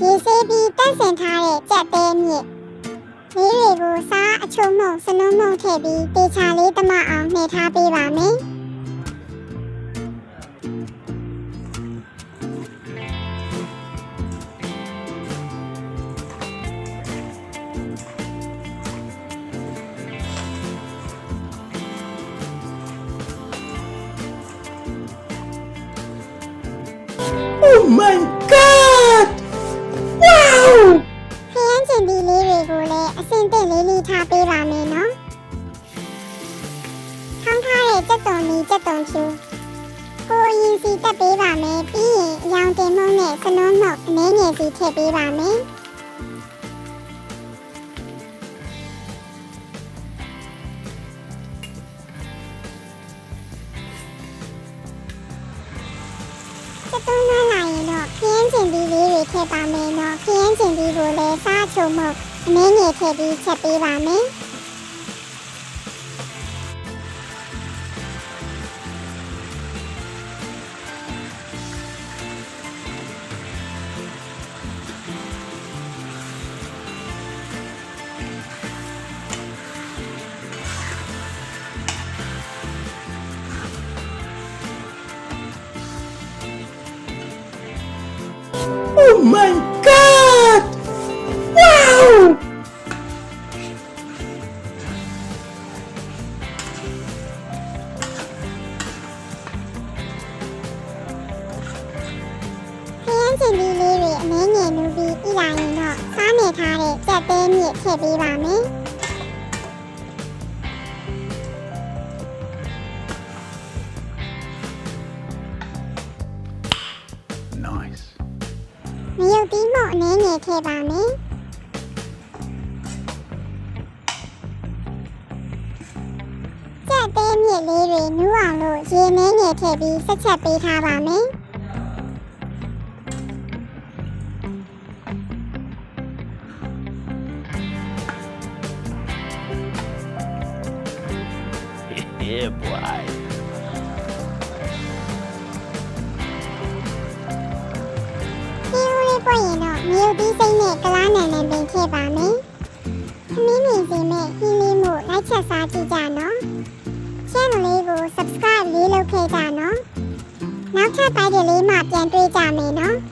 ရေဆေးပြီးတန့်စင်ထားတဲ့ကြက်သေးမြစ်လေးတွေကိုစားအချုံမှုန့်စနုံးမှုန့်ထည့်ပြီးတေချာလေးတမအောင်နှိပ်ထားပေးပါမယ် Oh my င်သင့်လေးလေးထားပေးပါမယ်နော်။ထောင်းထားတဲ့ကြက်သွန်လေးကြက်သွန်ချူကိုအရင်စီတက်ပေးပါမယ်ပြီးရင်အရောင်တင်မှုန့်နဲ့စနုံးမှုန့်အနည်းငယ်စီထည့်ပေးပါမယ်။စက်သွန်းလာရင်တော့ခင်းကျင်ပြီးလေးတွေထည့်ပါမယ်နော်ခင်းကျင်ပြီးကိုလည်းစားချုံမှု Mini đi Chippy Ramen. Oh my ယ်နူပြီးပြီးလာရင်တော့စားနေထားတဲ့ကြက်သေးမြစ်ထည့်ပေးပါမယ် Nice. မယုတ်ပြီးမို့အနည်းငယ်ထည့်ပါမယ်ကြက်သေးမြစ်လေးတွေနူးအောင်လို့ရေနည်းငယ်ထည့်ပြီးဆက်ချက်ပေးထားပါမယ် Yeah, boy. ဒီဦးလေးပွက်ရင်တော့မြို့ပြီးစိမ့်နဲ့ကလားနန်နဲ့ပင်ထည့်ပါမယ်။ခမင်းမြင်စီမဲ့ဟင်းလေးမှုလိုက်ချက်စားကြည့်ကြနော်။ channel လေးကို subscribe လေးလုပ်ခဲ့ကြနော်။နောက်ထပ်ပိုက်တယ်လေးမှပြန်တွေ့ကြမယ်နော်။